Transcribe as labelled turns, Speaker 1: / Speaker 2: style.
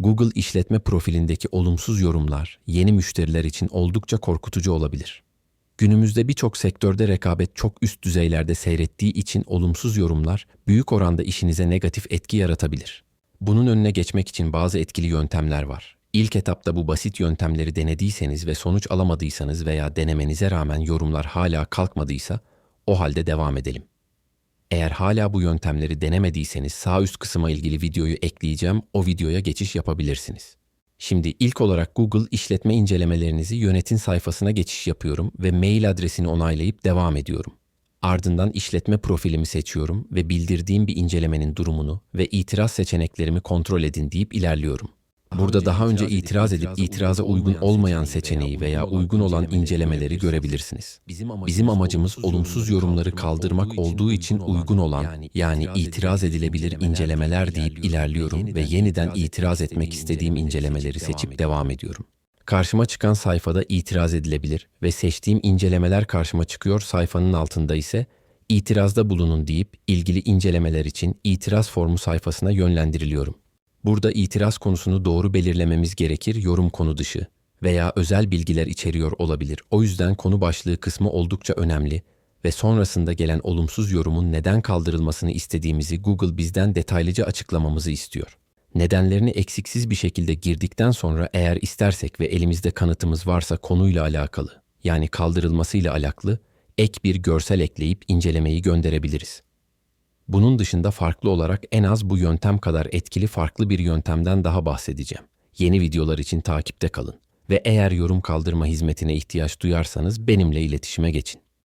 Speaker 1: Google işletme profilindeki olumsuz yorumlar yeni müşteriler için oldukça korkutucu olabilir. Günümüzde birçok sektörde rekabet çok üst düzeylerde seyrettiği için olumsuz yorumlar büyük oranda işinize negatif etki yaratabilir. Bunun önüne geçmek için bazı etkili yöntemler var. İlk etapta bu basit yöntemleri denediyseniz ve sonuç alamadıysanız veya denemenize rağmen yorumlar hala kalkmadıysa o halde devam edelim. Eğer hala bu yöntemleri denemediyseniz sağ üst kısma ilgili videoyu ekleyeceğim. O videoya geçiş yapabilirsiniz. Şimdi ilk olarak Google işletme incelemelerinizi yönetin sayfasına geçiş yapıyorum ve mail adresini onaylayıp devam ediyorum. Ardından işletme profilimi seçiyorum ve bildirdiğim bir incelemenin durumunu ve itiraz seçeneklerimi kontrol edin deyip ilerliyorum. Burada daha önce itiraz edip itiraza uygun olmayan seçeneği veya uygun olan incelemeleri görebilirsiniz. Bizim amacımız olumsuz yorumları kaldırmak olduğu için uygun olan yani itiraz edilebilir incelemeler deyip ilerliyorum ve yeniden itiraz etmek istediğim incelemeleri seçip devam ediyorum. Karşıma çıkan sayfada itiraz edilebilir ve seçtiğim incelemeler karşıma çıkıyor sayfanın altında ise itirazda bulunun deyip ilgili incelemeler için itiraz formu sayfasına yönlendiriliyorum. Burada itiraz konusunu doğru belirlememiz gerekir yorum konu dışı veya özel bilgiler içeriyor olabilir. O yüzden konu başlığı kısmı oldukça önemli ve sonrasında gelen olumsuz yorumun neden kaldırılmasını istediğimizi Google bizden detaylıca açıklamamızı istiyor. Nedenlerini eksiksiz bir şekilde girdikten sonra eğer istersek ve elimizde kanıtımız varsa konuyla alakalı yani kaldırılmasıyla alakalı ek bir görsel ekleyip incelemeyi gönderebiliriz. Bunun dışında farklı olarak en az bu yöntem kadar etkili farklı bir yöntemden daha bahsedeceğim. Yeni videolar için takipte kalın ve eğer yorum kaldırma hizmetine ihtiyaç duyarsanız benimle iletişime geçin.